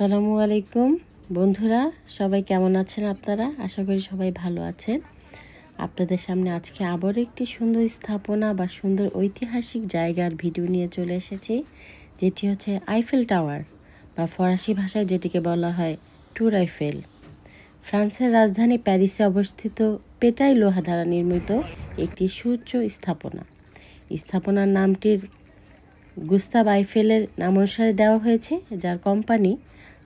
আসসালামু আলাইকুম। বন্ধুরা, সবাই কেমন আছেন আপনারা? আশা করি সবাই ভালো আছেন। আপনাদের সামনে আজকে আবার একটি সুন্দর স্থাপনা বা সুন্দর ঐতিহাসিক জায়গার ভিডিও নিয়ে চলে এসেছি, যেটি হচ্ছে আইফেল টাওয়ার বা ফরাসি ভাষায় যেটিকে বলা হয় টুর আইফেল ফ্রান্সের রাজধানী প্যারিসে অবস্থিত পেটাই লোহা দ্বারা নির্মিত একটি সুউচ্চ স্থাপনা। স্থাপনার নামটির গুস্তাব আইফেলের নাম অনুসারে দেওয়া হয়েছে, যার কোম্পানি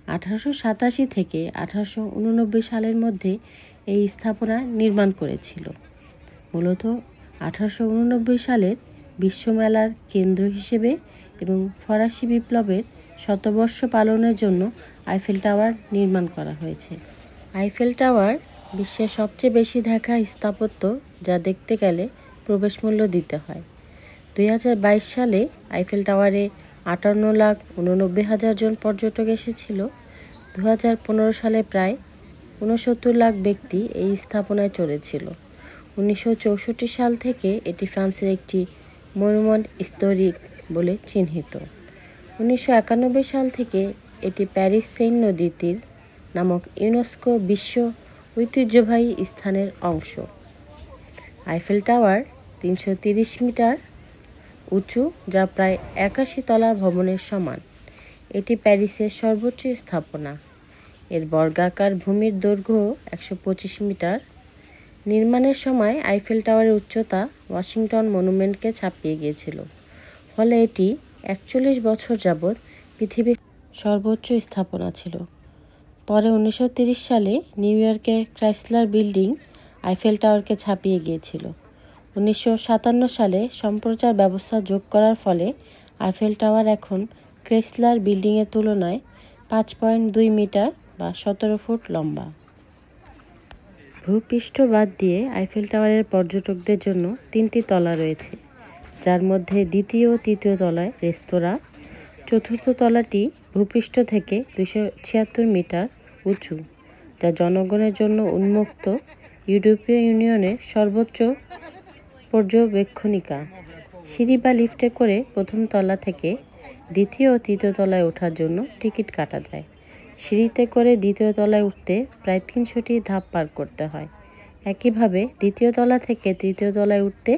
আঠারোশো সাতাশি থেকে আঠারোশো উননব্বই সালের মধ্যে এই স্থাপনা নির্মাণ করেছিল। মূলত আঠারোশো উননব্বই সালের বিশ্বমেলার কেন্দ্র হিসেবে এবং ফরাসি বিপ্লবের শতবর্ষ পালনের জন্য আইফেল টাওয়ার নির্মাণ করা হয়েছে। আইফেল টাওয়ার বিশ্বের সবচেয়ে বেশি দেখা স্থাপত্য যা দেখতে গেলে প্রবেশ মূল্য দিতে হয়। দুই হাজার বাইশ সালে আইফেল টাওয়ারে আটান্ন লাখ উননব্বই হাজার জন পর্যটক এসেছিল। দু হাজার পনেরো সালে প্রায় ঊনসত্তর লাখ ব্যক্তি এই স্থাপনায় চলেছিল উনিশশো চৌষট্টি সাল থেকে এটি ফ্রান্সের একটি মনুমেন্ট স্তরিক বলে চিহ্নিত। উনিশশো একানব্বই সাল থেকে এটি প্যারিস সেইন নদীর তীর নামক ইউনেস্কো বিশ্ব ঐতিহ্যবাহী স্থানের অংশ। আইফেল টাওয়ার তিনশো মিটার উঁচু, যা প্রায় একাশি তলা ভবনের সমান। এটি প্যারিসের সর্বোচ্চ স্থাপনা। এর বর্গাকার ভূমির দৈর্ঘ্য একশো পঁচিশ মিটার। নির্মাণের সময় আইফেল টাওয়ারের উচ্চতা ওয়াশিংটন মনুমেন্টকে ছাপিয়ে গিয়েছিল। ফলে এটি একচল্লিশ বছর যাবৎ পৃথিবীর সর্বোচ্চ স্থাপনা ছিল। পরে উনিশশো সালে নিউ ইয়র্কের ক্রাইসলার বিল্ডিং আইফেল টাওয়ারকে ছাপিয়ে গিয়েছিল। উনিশশো সাতান্ন সালে সম্প্রচার ব্যবস্থা যোগ করার ফলে আইফেল টাওয়ার এখন ক্রেসলার বিল্ডিংয়ের তুলনায় পাঁচ পয়েন্ট দুই মিটার বা সতেরো ফুট লম্বা। ভূপৃষ্ঠ বাদ দিয়ে আইফেল টাওয়ারের পর্যটকদের জন্য তিনটি তলা রয়েছে, যার মধ্যে দ্বিতীয় ও তৃতীয় তলায় রেস্তোরাঁ। চতুর্থ তলাটি ভূপৃষ্ঠ থেকে দুশো ছিয়াত্তর মিটার উঁচু, যা জনগণের জন্য উন্মুক্ত ইউরোপীয় ইউনিয়নের সর্বোচ্চ পর্যবেক্ষণিকা সিঁড়ি বা লিফটে করে প্রথম তলা থেকে দ্বিতীয় ও তৃতীয় তলায় ওঠার জন্য টিকিট কাটা যায়। সিঁড়িতে করে দ্বিতীয় তলায় উঠতে প্রায় তিনশোটি ধাপ পার করতে হয়। একইভাবে দ্বিতীয় তলা থেকে তৃতীয় তলায় উঠতে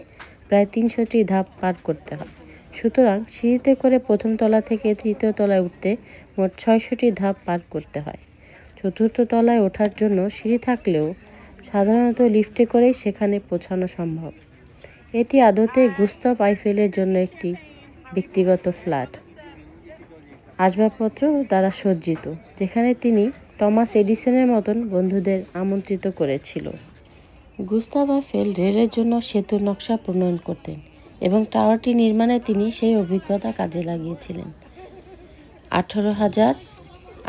প্রায় তিনশোটি ধাপ পার করতে হয়। সুতরাং সিঁড়িতে করে প্রথম তলা থেকে তৃতীয় তলায় উঠতে মোট ছয়শটি ধাপ পার করতে হয়। চতুর্থ তলায় ওঠার জন্য সিঁড়ি থাকলেও সাধারণত লিফটে করেই সেখানে পৌঁছানো সম্ভব। এটি আদতে গুস্তব আইফেলের জন্য একটি ব্যক্তিগত ফ্ল্যাট। আসবাবপত্র দ্বারা সজ্জিত, যেখানে তিনি টমাস এডিসনের মতন বন্ধুদের আমন্ত্রিত করেছিল। গুস্তাভ আইফেল রেলের জন্য সেতুর নকশা প্রণয়ন করতেন এবং টাওয়ারটি নির্মাণে তিনি সেই অভিজ্ঞতা কাজে লাগিয়েছিলেন। আঠারো হাজার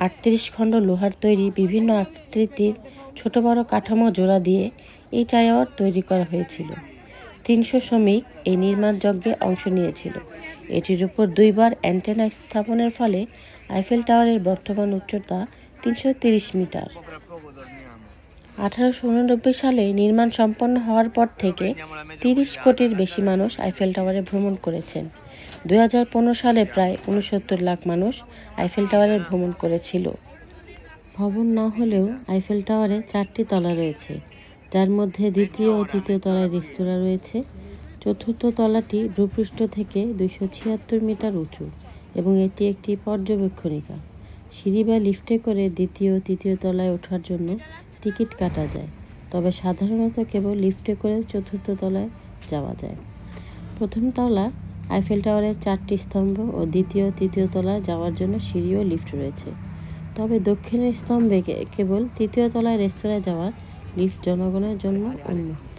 আটত্রিশ খণ্ড লোহার তৈরি বিভিন্ন আকৃতির ছোট বড় কাঠামো জোড়া দিয়ে এই টাওয়ার তৈরি করা হয়েছিল। তিনশো শ্রমিক এই নির্মাণ যজ্ঞে অংশ নিয়েছিল। এটির উপর দুইবার অ্যান্টেনা স্থাপনের ফলে আইফেল টাওয়ারের বর্তমান উচ্চতা তিনশো তিরিশ মিটার। আঠারোশো উননব্বই সালে নির্মাণ সম্পন্ন হওয়ার পর থেকে তিরিশ কোটির বেশি মানুষ আইফেল টাওয়ারে ভ্রমণ করেছেন। দু হাজার পনেরো সালে প্রায় উনসত্তর লাখ মানুষ আইফেল টাওয়ারে ভ্রমণ করেছিল। ভবন না হলেও আইফেল টাওয়ারে চারটি তলা রয়েছে। যার মধ্যে দ্বিতীয় ও তৃতীয় তলায় রেস্তোরাঁ রয়েছে। চতুর্থ তলাটি ভূপৃষ্ঠ থেকে দুইশো ছিয়াত্তর মিটার উঁচু এবং এটি একটি পর্যবেক্ষণিকা। সিঁড়ি বা লিফটে করে দ্বিতীয় ও তৃতীয় তলায় ওঠার জন্য টিকিট কাটা যায়, তবে সাধারণত কেবল লিফটে করে চতুর্থ তলায় যাওয়া যায়। প্রথম তলা, আইফেল টাওয়ারের চারটি স্তম্ভ ও দ্বিতীয় তৃতীয় তলায় যাওয়ার জন্য সিঁড়ি ও লিফট রয়েছে। তবে দক্ষিণের স্তম্ভে কেবল তৃতীয় তলায় রেস্তোরাঁয় যাওয়ার লিফট জনগণের জন্য উন্মুক্ত।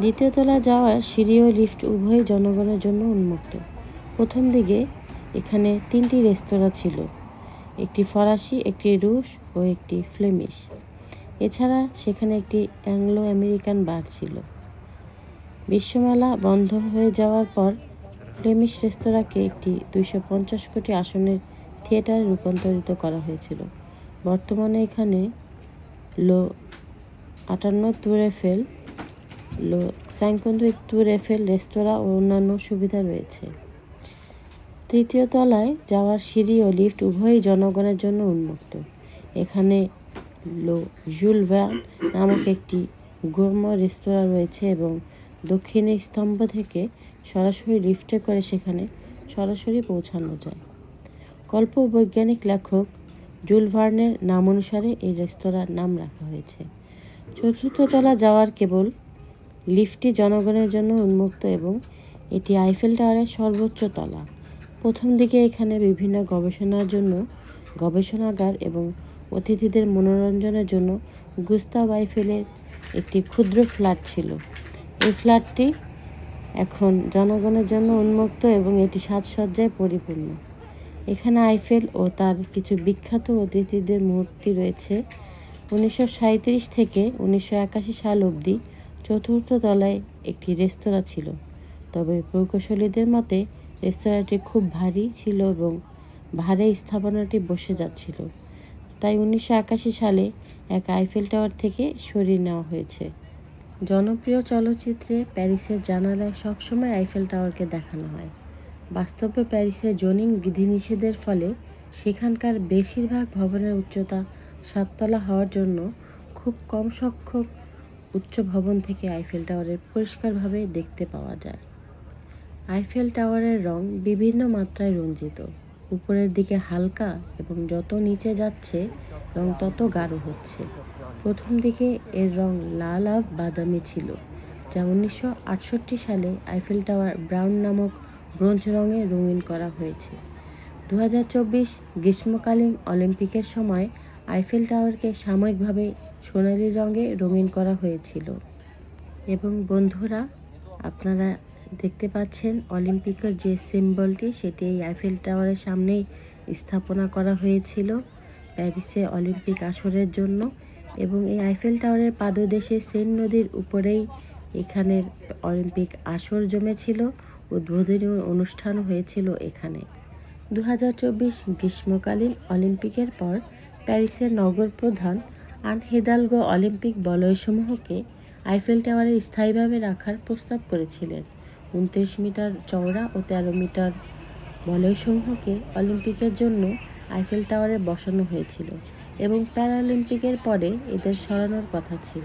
দ্বিতীয় তলা যাওয়ার সিঁড়ি ও লিফট উভয়ই জনগণের জন্য উন্মুক্ত। প্রথম দিকে এখানে তিনটি রেস্তোরাঁ ছিল, একটি ফরাসি, একটি রুশ ও একটি ফ্লেমিশ। এছাড়া সেখানে একটি অ্যাংলো আমেরিকান বার ছিল। বিশ্বমেলা বন্ধ হয়ে যাওয়ার পর ফ্লেমিশ রেস্তোরাঁকে একটি দুইশো পঞ্চাশ কোটি আসনের থিয়েটারে রূপান্তরিত করা হয়েছিল। বর্তমানে এখানে লো আটান্ন তুর এফেল লো স্যাংকন্দু তুর এফেল রেস্তোরাঁ ও অন্যান্য সুবিধা রয়েছে। তৃতীয় তলায় যাওয়ার সিঁড়ি ও লিফট উভয়ই জনগণের জন্য উন্মুক্ত। এখানে লো জুলভ্যান নামক একটি গোর্ম রেস্তোরাঁ রয়েছে এবং দক্ষিণে স্তম্ভ থেকে সরাসরি লিফটে করে সেখানে সরাসরি পৌঁছানো যায়। কল্প বৈজ্ঞানিক লেখক জুলভার্নের নাম অনুসারে এই রেস্তোরাঁর নাম রাখা হয়েছে। চতুর্থ তলা যাওয়ার কেবল লিফটটি জনগণের জন্য উন্মুক্ত এবং এটি আইফেল টাওয়ারের সর্বোচ্চ তলা। প্রথম দিকে এখানে বিভিন্ন গবেষণার জন্য গবেষণাগার এবং অতিথিদের মনোরঞ্জনের জন্য গুস্তাভ আইফেলের একটি ক্ষুদ্র ফ্ল্যাট ছিল। এই ফ্ল্যাটটি এখন জনগণের জন্য উন্মুক্ত এবং এটি সাজসজ্জায় পরিপূর্ণ। এখানে আইফেল ও তার কিছু বিখ্যাত অতিথিদের মূর্তি রয়েছে। উনিশশো সাঁইত্রিশ থেকে উনিশশো একাশি সাল অবধি চতুর্থ তলায় একটি রেস্তোরাঁ ছিল। তবে প্রকৌশলীদের মতে, রেস্তোরাঁটি খুব ভারী ছিল এবং ভারে স্থাপনাটি বসে যাচ্ছিল। তাই উনিশশো একাশি সালে এক আইফেল টাওয়ার থেকে সরিয়ে নেওয়া হয়েছে। জনপ্রিয় চলচ্চিত্রে প্যারিসের জানালায় সবসময় আইফেল টাওয়ারকে দেখানো হয়। বাস্তবে প্যারিসে জোনিং বিধিনিষেধের ফলে সেখানকার বেশিরভাগ ভবনের উচ্চতা সাততলা হওয়ার জন্য খুব কম সংখ্যক উচ্চ ভবন থেকে আইফেল টাওয়ারের পরিষ্কারভাবে দেখতে পাওয়া যায়। আইফেল টাওয়ারের রং বিভিন্ন মাত্রায় রঞ্জিত। উপরের দিকে হালকা এবং যত নিচে যাচ্ছে রং তত গাঢ় হচ্ছে। প্রথম দিকে এর রং লাল আভ বাদামি ছিল, যা উনিশশো আটষট্টি সালে আইফেল টাওয়ার ব্রাউন নামক ব্রোঞ্জ রঙে রঙিন করা হয়েছে। দু হাজার চব্বিশ গ্রীষ্মকালীন অলিম্পিকের সময় আইফেল টাওয়ারকে সাময়িকভাবে সোনালি রঙে রঙিন করা হয়েছিল। এবং বন্ধুরা, আপনারা দেখতে পাচ্ছেন অলিম্পিকের যে সিম্বলটি, সেটি এই আইফেল টাওয়ারের সামনেই স্থাপনা করা হয়েছিল প্যারিসে অলিম্পিক আসরের জন্য। এবং এই আইফেল টাওয়ারের পাদদেশে সেন নদীর উপরেই এখানের অলিম্পিক আসর জমেছিল, উদ্বোধনী অনুষ্ঠান হয়েছিল এখানে। দু হাজার চব্বিশ গ্রীষ্মকালীন অলিম্পিকের পর প্যারিসের নগর প্রধান আন হিদালগো অলিম্পিক বলয়সমূহকে আইফেল টাওয়ারে স্থায়ীভাবে রাখার প্রস্তাব করেছিলেন। উনত্রিশ মিটার চওড়া ও তেরো মিটার বলয়সমূহকে অলিম্পিকের জন্য আইফেল টাওয়ারে বসানো হয়েছিল এবং প্যারালিম্পিকের পরে এদের সরানোর কথা ছিল।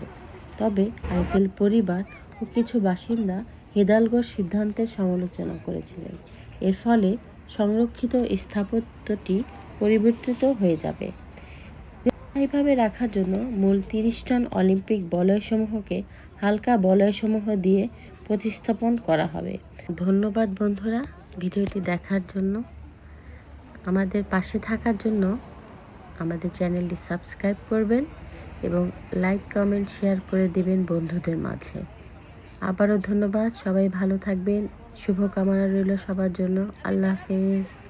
তবে আইফেল পরিবার ও কিছু বাসিন্দা হেদালগোর সিদ্ধান্তের সমালোচনা করেছিলেন। এর ফলে সংরক্ষিত স্থাপত্যটি পরিবর্তিত হয়ে যাবে। স্থায়ীভাবে রাখার জন্য মূল তিরিশ টন অলিম্পিক বলয়সমূহকে হালকা বলয়সমূহ দিয়ে প্রতিস্থাপন করা হবে। ধন্যবাদ বন্ধুরা ভিডিওটি দেখার জন্য। আমাদের পাশে থাকার জন্য আমাদের চ্যানেলটি সাবস্ক্রাইব করবেন এবং লাইক, কমেন্ট, শেয়ার করে দিবেন বন্ধুদের মাঝে। আবারও ধন্যবাদ, সবাই ভালো থাকবেন, শুভকামনা রইল সবার জন্য। আল্লাহ হাফেজ।